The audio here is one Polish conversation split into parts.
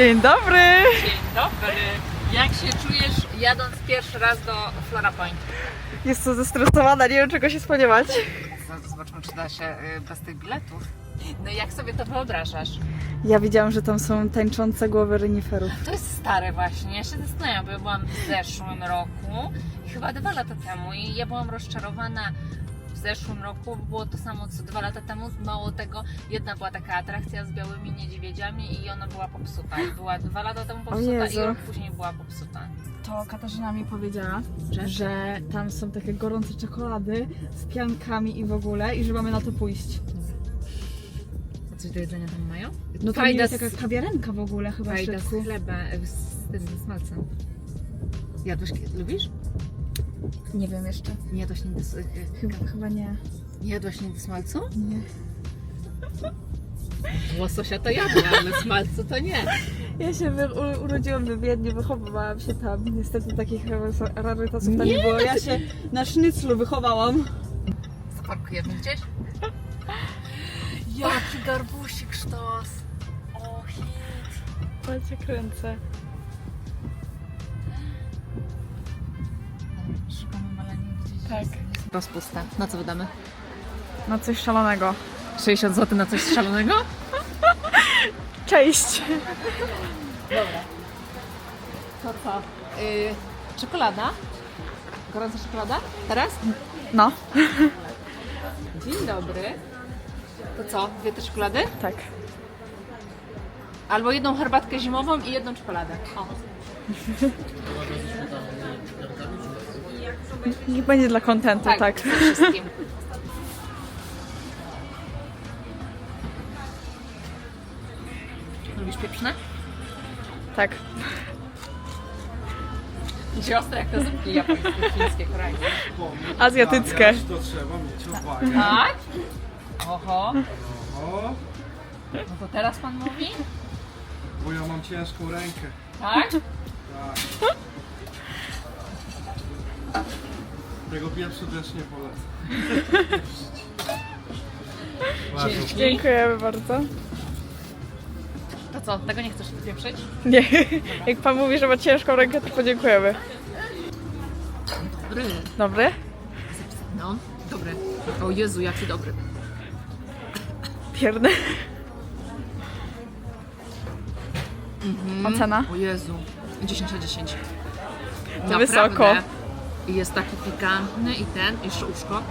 Dzień dobry! Dzień dobry. Jak się czujesz jadąc pierwszy raz do Flora Point? Jest to zestresowana, nie wiem czego się spodziewać. Zobaczmy, czy da się y, bez tych biletów. No jak sobie to wyobrażasz? Ja widziałam, że tam są tańczące głowy reniferów. To jest stare właśnie. Ja się zastanawiam, bo ja byłam w zeszłym roku chyba dwa lata temu i ja byłam rozczarowana zeszłym roku. Było to samo co dwa lata temu. Mało tego, jedna była taka atrakcja z białymi niedźwiedziami i ona była popsuta. I była dwa lata temu popsuta i Jezu. rok później była popsuta. To Katarzyna mi powiedziała, Że? że tam są takie gorące czekolady z piankami i w ogóle i że mamy na to pójść. A coś do jedzenia tam mają? No to Fajda jest z- taka kawiarenka w ogóle chyba w Fajda z środku. chleba, e, z tym, ze smalcem. Jadłeś, kie- lubisz? Nie wiem jeszcze. Nie jadłaś nigdy, s- e, Chyba, chyba nie. nie jadłaś nigdy smalcu? nie. Łososia to jadła, ale smalcu to nie. Ja się wy, u, urodziłam w Wiedniu, wychowywałam się tam. Niestety takich rarytas- rarytasów tam nie, Nie, było. Ja się na sznyclu wychowałam. Zaparkujemy gdzieś? Jaki garbusik sztos! O, hit! Cię kręcę. Tak. Rozpusta. Na co wydamy? Na coś szalonego. 60 zł na coś szalonego? Cześć! Dobra. To co? Yy, czekolada? Gorąca czekolada? Teraz? No, Dzień dobry. To co? Dwie te czekolady? tak. Albo jedną herbatkę zimową i jedną czekoladę. O. Niech będzie dla kontentu, tak. Tak, wszystkim. Lubisz pieprzne? Tak. Będzie ostre jak te zupki japońskie, chińskie, korejskie. Azjatyckie. To trzeba mieć uwagę. Tak? Oho. O, No to teraz pan mówi? bo ja mam ciężką rękę. Tak? Tak. Tego pieprzu też nie polecam. Bardzo. Dziękujemy bardzo. To co, tego nie chcesz pieprzyć? Nie, jak pan mówi, że ma ciężką rękę, to podziękujemy. Dobry. Dobry? No, dobry. O Jezu, jaki dobry. Pierny. Ocena? O Jezu. 10 na 10. To wysoko. I jest taki pikantny i ten, jeszcze uszko.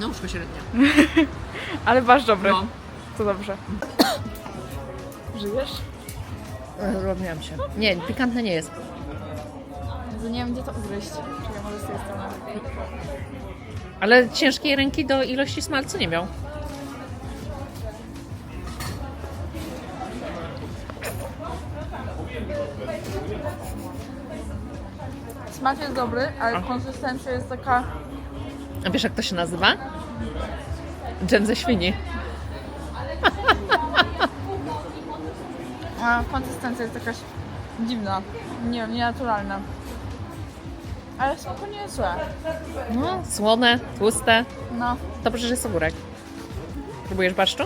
No uszko średnie. Ale masz dobry. No. To dobrze. Żyjesz? Robiłam się. Nie, pikantne nie jest. Jezu, nie wiem gdzie to ugryźć. Czekaj, może z tej strony. Ale ciężkiej ręki do ilości smalcu nie miał. Dobry, ale konsystencja jest taka... A wiesz jak to się nazywa? Dżem ze świni. A konsystencja jest jakaś dziwna. Nie wiem, nienaturalna. Ale smako nie jest złe. No, słone, tłuste. No, Dobrze, że jest ogórek. Próbujesz barszczu?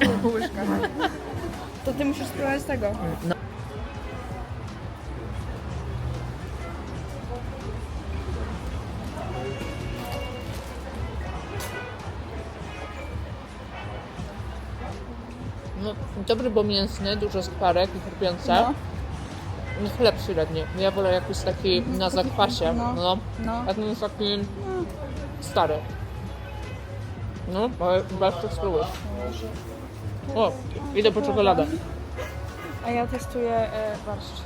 nie. Łyżka. To ty musisz spróbować tego. No. Dobry, bo mięsny, dużo skwarek i chrupiące. No. No. Chleb średni. Ja wolę jakiś taki na zakwasie. No. No. No. A ten jest taki stary. No, ale bardzo spróbuj. O, idę po czekoladę. A ja testuję e, barszcz.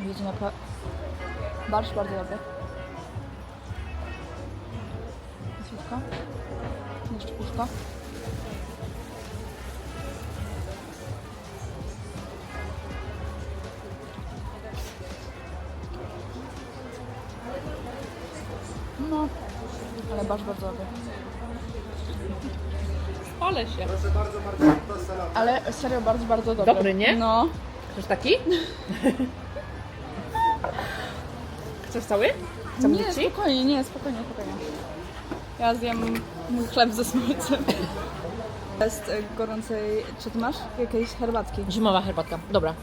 Wiecie, naprawdę... Barszcz bardzo dobry. Słówko. Jeszcze puszka. No, ale barszcz bardzo dobry. chwalę się. Proszę bardzo, salata. Ale serio bardzo, bardzo dobry. Dobry, nie? No. Chcesz taki? Chcesz cały? Chcę Nie, spokojnie, nie, spokojnie, spokojnie. Ja zjem mój chleb ze smalcem. Jest gorącej... Czy ty masz jakieś herbatki? Zimowa herbatka. Dobra.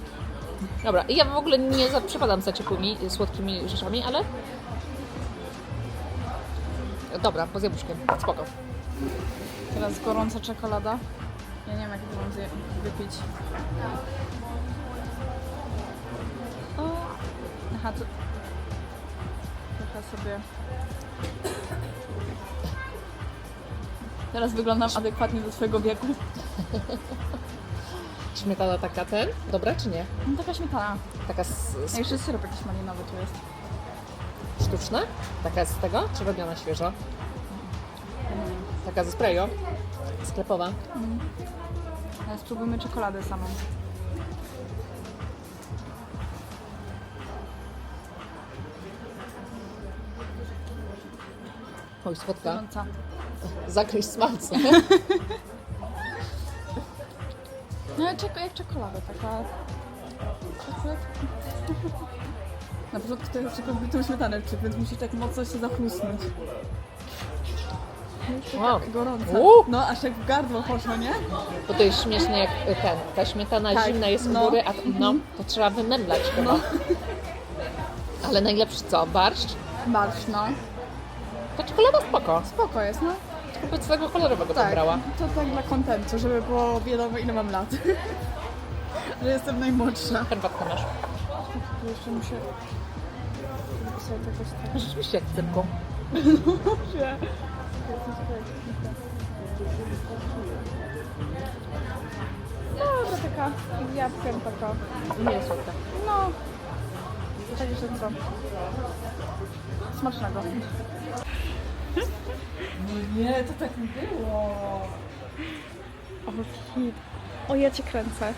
Dobra. Ja w ogóle nie za, przepadam za ciepłymi, słodkimi rzeczami, ale... Dobra, po zjabłuszkiem. Spoko. Teraz gorąca czekolada. Ja nie wiem, jak to mam zje- wypić. O. Aha, to... Trochę sobie... Teraz wyglądam adekwatnie do twojego wieku. Śmietana taka ten? Dobra czy nie? No taka śmietana. Taka z, A z, jeszcze syrop jakiś malinowy tu jest. sztuczna? Taka z tego? Czy robiona świeżo? Taka ze sprayu? Sklepowa? Ale spróbujmy czekoladę samą. Oj, słodka. Gorąca. Zakryć smalcem. No czeko, jak czekolada, taka... Na początku to jest czekoladową śmietanę, czy więc musi tak mocno się zachrusnąć. Jeszcze Wow. tak gorąca. Uuu. No, aż tak w gardło poszło, nie? Bo to jest śmieszne jak y, ten, ta śmietana Tak, zimna jest u no. góry, a no, to trzeba wymemlać chyba. No. Ale najlepszy co? Barszcz? Barsz, no. To czekolada spoko. Spoko jest, no. Tylko całego kolorowego Tak, wybrała. to tak dla kontentu, żeby było wiadomo ile mam lat. Że jestem najmłodsza. Herbatkę masz. Tu jeszcze muszę... To jakoś tak... Rzeczywiście jak cyrku. Muszę. Dobra, taka z jabłkiem taka. Nie jest słodka. No. Tak jeszcze co? Smacznego. Nie, to tak nie było. O, hit. O, ja cię kręcę.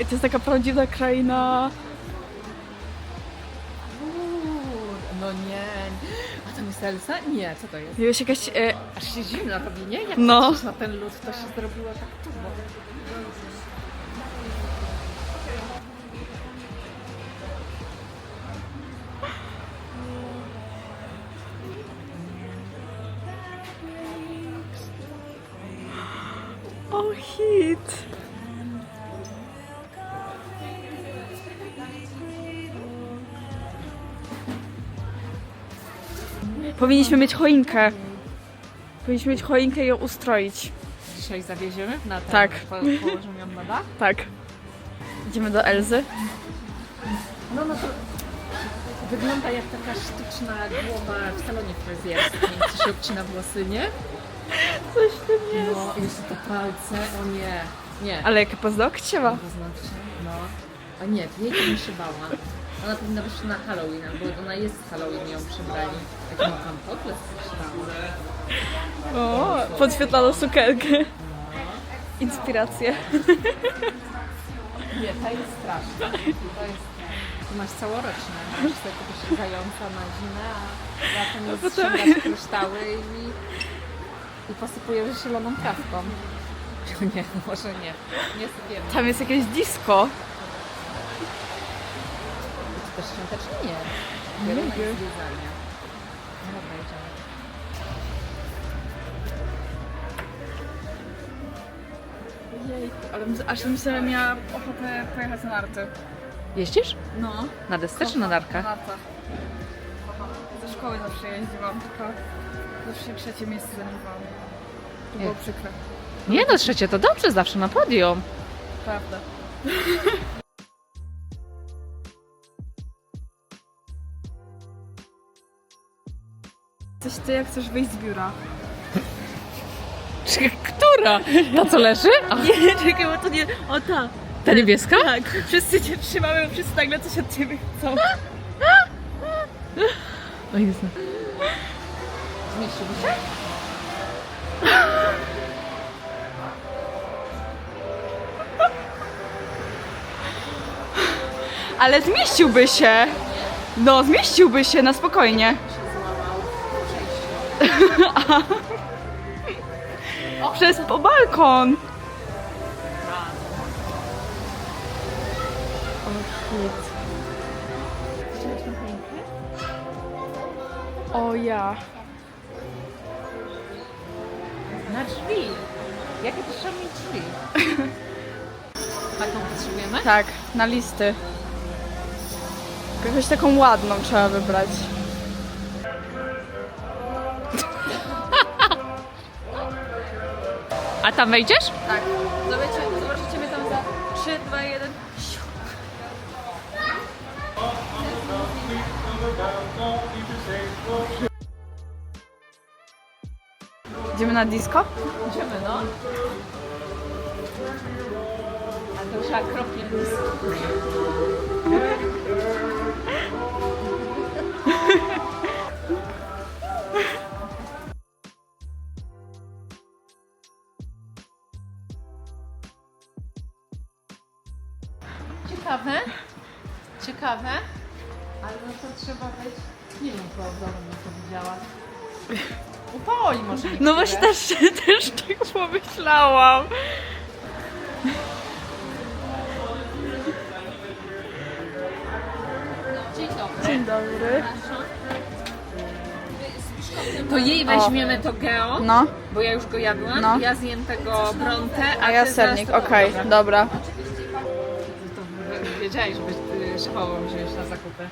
I to jest taka prawdziwa kraina. No nie. A tam jest Elsa? Nie, co to jest? Jest jakaś... E, Aż się zimno robi, nie? Jak No. patrzysz na ten lód, to się zrobiło tak turbo. Hit. Powinniśmy mieć choinkę. Powinniśmy mieć choinkę i ją ustroić. Dzisiaj zawieziemy na ten, Tak. po, położymy ją na dach. Tak. Idziemy do Elzy. No, no to wygląda jak taka sztuczna głowa w salonie fryzjerskim, co się obcina włosy, nie? Coś w tym jest. No, jeszcze te palce, o nie. Nie. Ale jakie paznokcie ma. Znaczy, no. A nie, jej to bym się bała. Ona powinna być na Halloween, bo ona jest z Halloween ją przebrali. Jak ma tam. O, podświetlano sukienkę. Inspiracje. Nie, ta jest straszna. To jest... Tu masz całoroczne. Możesz sobie zająca na zimę, a latem jest potem- ściągać kryształy i, i posypujesz zieloną trawką. Nie, może nie. Nie sypiemy. Tam jest jakieś disco. Czy też świątecznie? Nie. Dopiero na zwiedzanie. No dobra, idziemy. Jej, ale aż myślę, że miała ochotę pojechać na narty. Jeździsz? No. Na desce czy na narkach? Na nartach. Ze szkoły zawsze jeździłam, tylko zawsze trzecie miejsce zajmowałam. To było przykre. Nie no, trzecie to dobrze, zawsze na podium. Prawda. Coś ty jak chcesz wyjść z biura. Która? Ta co leży? A, Nie, czekaj, bo to nie... O ta. ta niebieska? Tak, wszyscy cię trzymamy, bo wszyscy nagle coś od ciebie chcą. O Jezu. Zmieściłby się? Ale zmieściłby się. No, zmieściłby się na spokojnie. Przez po balkon! O ja. Na drzwi. Jakie to trzeba mieć drzwi? Taką potrzebujemy? Tak, na listy. Jakąś taką ładną trzeba wybrać. A tam wejdziesz? Tak. Zobaczycie, zobaczycie mnie tam za 3, 2, 1. Idziemy na disco? Idziemy, no. A to już okropnie blisko. Nie wiem, co w domu bym to widziała. U Paoli może niektóre. No właśnie też, też tak pomyślałam. Dzień dobry. Dzień dobry. To jej weźmiemy to geo, No, bo ja już go jadłam. No. Ja zjem tego brontę, a, a ja ty sernik, zaraz okej, Dobra. dobra. To wiedziałeś, ty szefową wziąć na zakupy.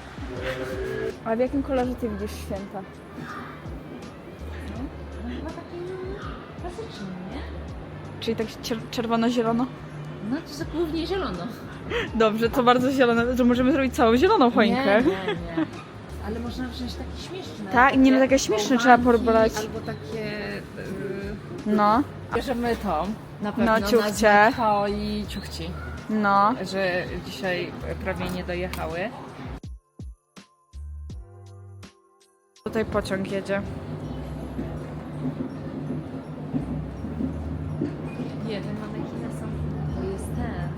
A w jakim kolorze ty widzisz święta? No chyba taki klasyczny, nie? Czyli tak cier- czerwono-zielono? No to jest głównie zielono. Dobrze, to bardzo zielone, że możemy zrobić całą zieloną choinkę. Nie, nie, nie. Ale można wziąć takie śmieszne. Tak, nie, no takie śmieszne trzeba bałwanki pobrać. Albo takie... Yy, No, bierzemy tą, na pewno, No, ciuchcie. na złotko i ciuchci. no. Że dzisiaj prawie nie dojechały. Tutaj pociąg jedzie. Nie, ten manekiny są... To jest ten.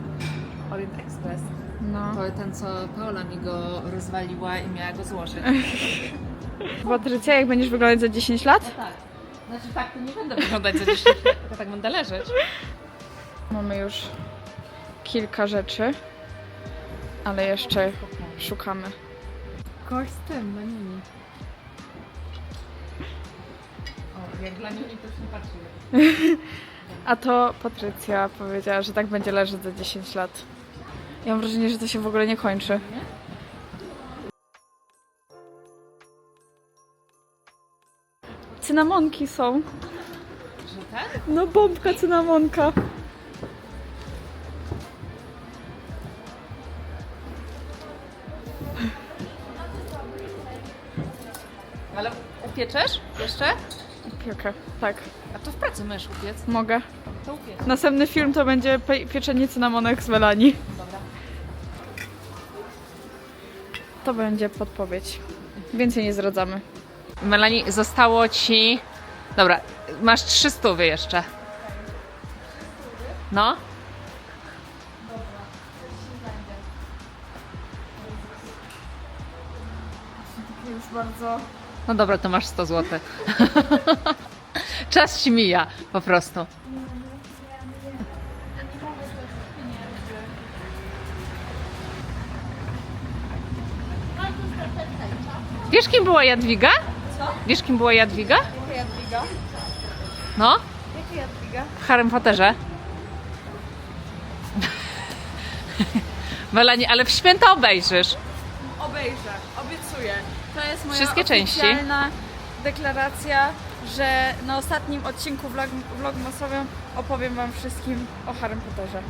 Orient Express. No. To ten, co Paola mi go rozwaliła i miała go złożyć. Patrycja, jak będziesz wyglądać za 10 lat? tak. Znaczy tak, to nie będę wyglądać za 10 lat, tylko tak będę leżeć. Mamy już kilka rzeczy, ale jeszcze szukamy. Kość z jak dla niej to nie patrzy. A to Patrycja powiedziała, że tak będzie leżeć za 10 lat. Ja mam wrażenie, że to się w ogóle nie kończy. Cynamonki są. Że tak? No bombka cynamonka. Ale upieczesz jeszcze? Piekę, tak. A to w pracy możesz upiec. Mogę. To upiec. Następny film to będzie pe- pieczenie cynamonek z Melanii. Dobra. To będzie podpowiedź. Więcej nie zdradzamy. Melanie, zostało ci... Dobra, masz trzy stówy jeszcze. No? Jest bardzo... No dobra, to masz 100 zł. Czas ci mija, po prostu. Wiesz, kim była Jadwiga? Co? Wiesz, kim była Jadwiga? Jaka Jadwiga? No, Jaka Jadwiga? w Harry Potterze. Melanie, ale w święta obejrzysz. Obejrzę, obiecuję. To jest moja Wszystkie części? oficjalna deklaracja, że na ostatnim odcinku vlog, vlogmasowym opowiem wam wszystkim o Harry Potterze.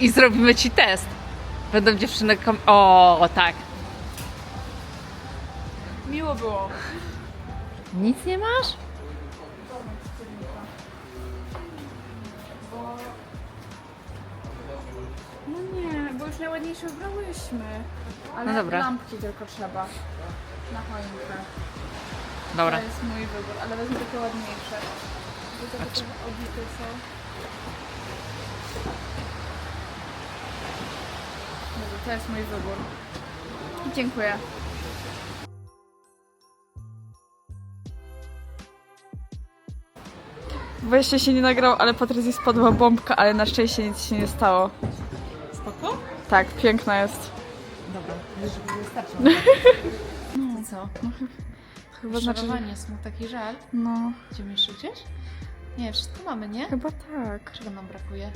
I zrobimy ci test. Będą dziewczyny kom... O, tak. Miło było. Nic nie masz? No nie, bo już najładniejsze wybrałyśmy. Ale No dobra. lampki tylko trzeba na choinkę. Dobra. To jest mój wybór, ale wezmę takie ładniejsze. Bo to takie obite są. Dobra, to jest mój wybór. Dziękuję. Weźcie się nie nagrał, ale Patrycji spadła bombka, ale na szczęście nic się nie stało. Spoko? Tak, piękna jest. Dobra, już wystarczy. No co? Chyba znaczy, że... Taki żal. No, Idziemy jeszcze gdzieś? Nie, wszystko mamy, nie? chyba tak. Czego nam brakuje?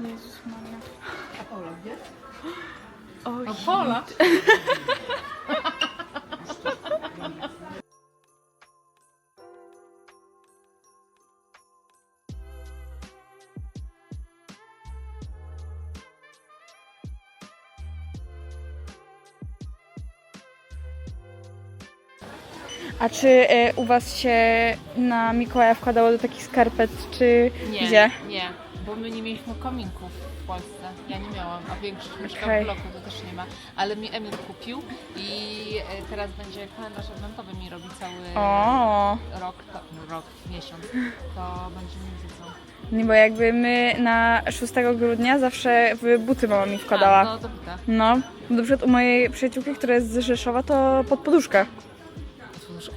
Jezus Maria. A Paula gdzie? Oj. A A czy e, u was się na Mikołaja wkładało do takich skarpet, czy Nie, gdzie? nie, bo my nie mieliśmy kominków w Polsce. Ja nie miałam, a większość mieszka Okej. w bloku, to też nie ma. Ale mi Emil kupił i e, teraz będzie kalendarz adwentowy mi robi cały O, rok, to, no, rok, miesiąc. To będzie mi co. nie, bo jakby my na 6 grudnia zawsze w buty mama mi wkładała. A, no to widzę. No, na przykład u mojej przyjaciółki, która jest z Rzeszowa, to pod poduszkę.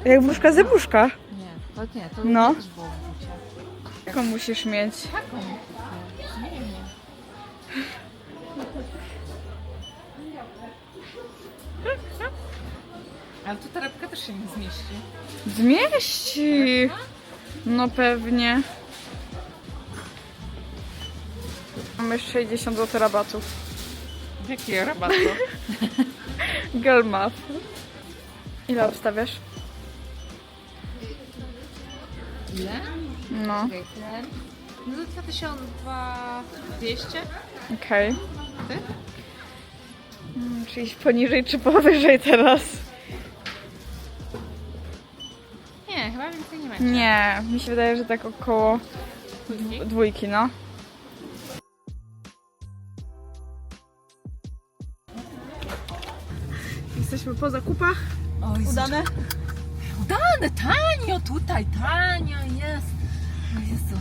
Jak wróżka zebuszka. Nie, to nie, to No. też było w bucie. Jaką musisz mieć? Taką. Nie wiem. Ale tu torebka też się nie zmieści. Zmieści! No pewnie. Mamy 60 zł rabatu. Jaki rabat Girl math. Ile obstawiasz? Ile? No, Czekaj. No to 2200? okej. Ty? Mm, Czy iść poniżej, czy powyżej teraz? Nie, chyba więcej nie będzie. Nie, mi się wydaje, że tak około Dwójki? dwójki, no. Jesteśmy po zakupach. Udane? Udane, tanio tutaj, tanio jest. O Jezu.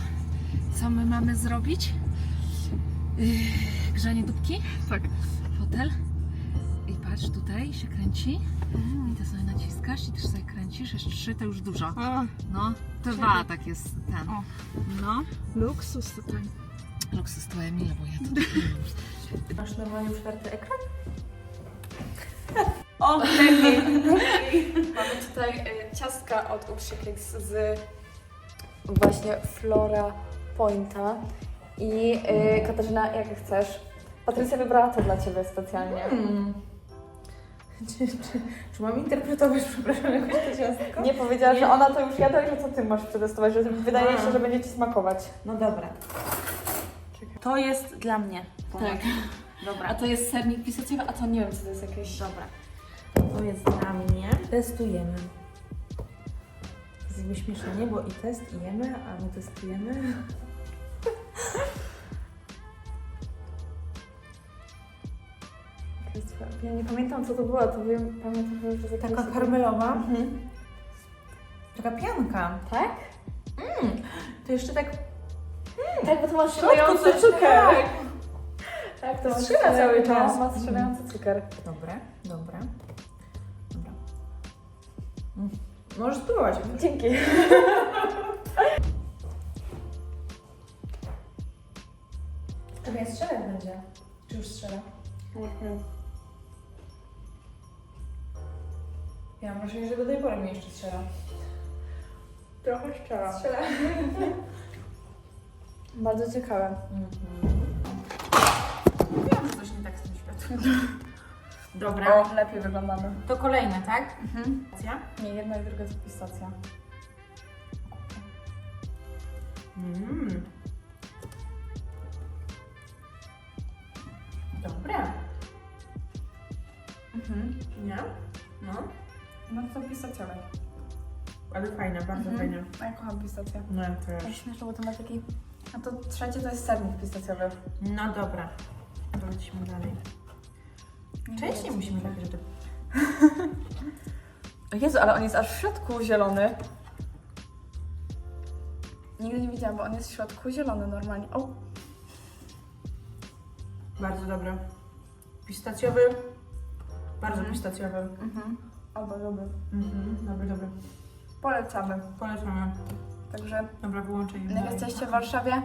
Co my mamy zrobić? Yy, grzanie dupki, Tak. fotel. I patrz, tutaj się kręci. I to sobie naciskasz i też sobie kręcisz. Jeszcze trzy to już dużo. O, No, to dwa tak jest ten. O. No. luksus tutaj. Luksus to Emila, bo ja to Masz normalnie otwarty ekran? O, lepiej. Mamy tutaj y, ciastka od Uprzyklix z Właśnie Flora Pointa. I y, Katarzyna, jak chcesz? Patrycja wybrała to dla Ciebie specjalnie. Czy, czy, czy mam interpretować, przepraszam, jakoś to ciastko? Nie powiedziała, że ona to już jadła i że co Ty masz przetestować, że wydaje się, że będzie Ci smakować. No dobra. To jest dla mnie. Tak. Dobra. A to jest sernik pisacjowy, a to nie wiem, co to jest jakieś... Dobra. To jest dla mnie. Testujemy. To jest jakby śmieszne, nie? Bo i test, i jemy, a my testujemy. Ja nie pamiętam, co to było, to wiem, pamiętam, że to jest jakaś... Taka karmelowa. Mhm. Taka pianka. Tak? To jeszcze tak Tak, bo to ma strzelający coś, cukier. tak. Tak, to ma Strzela cały strzelający- czas. no, Ma strzelający cukier. Dobra, dobra. Możesz spróbować. Dzięki. Chyba strzelać będzie. Czy już strzela? Ja mam wrażenie, że do tej pory mi jeszcze strzela. Trochę szczera. Strzela. Bardzo ciekawe. Mówiłam, że coś nie tak z tym światłem. Dobra. O, lepiej wyglądamy. To kolejne, tak? Mhm. Nie, jedna i druga to pistacja. Mm. Dobra. Mhm. Nie? No. No to pistacjowe. Ale fajne, bardzo Mhm. fajne. A ja kocham pistację. No ja To też. jest śmieszne, bo to ma taki... A to trzecie to jest sernik pistacjowy. No dobra. Lecimy dalej. Częściej musimy takie rzeczy. O Jezu, ale on jest aż w środku zielony. Nigdy nie widziałam, bo on jest w środku zielony normalnie. O, Bardzo dobre. Pistacjowy. Bardzo Mhm. pistacjowy. mhm. Albo lubię. Mhm. Dobry, dobry. Polecamy. Polecamy. Także Dobra, wyłączę jak jesteście w Warszawie,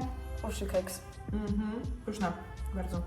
Uszy Cakes. Mhm. Pyszne. Bardzo.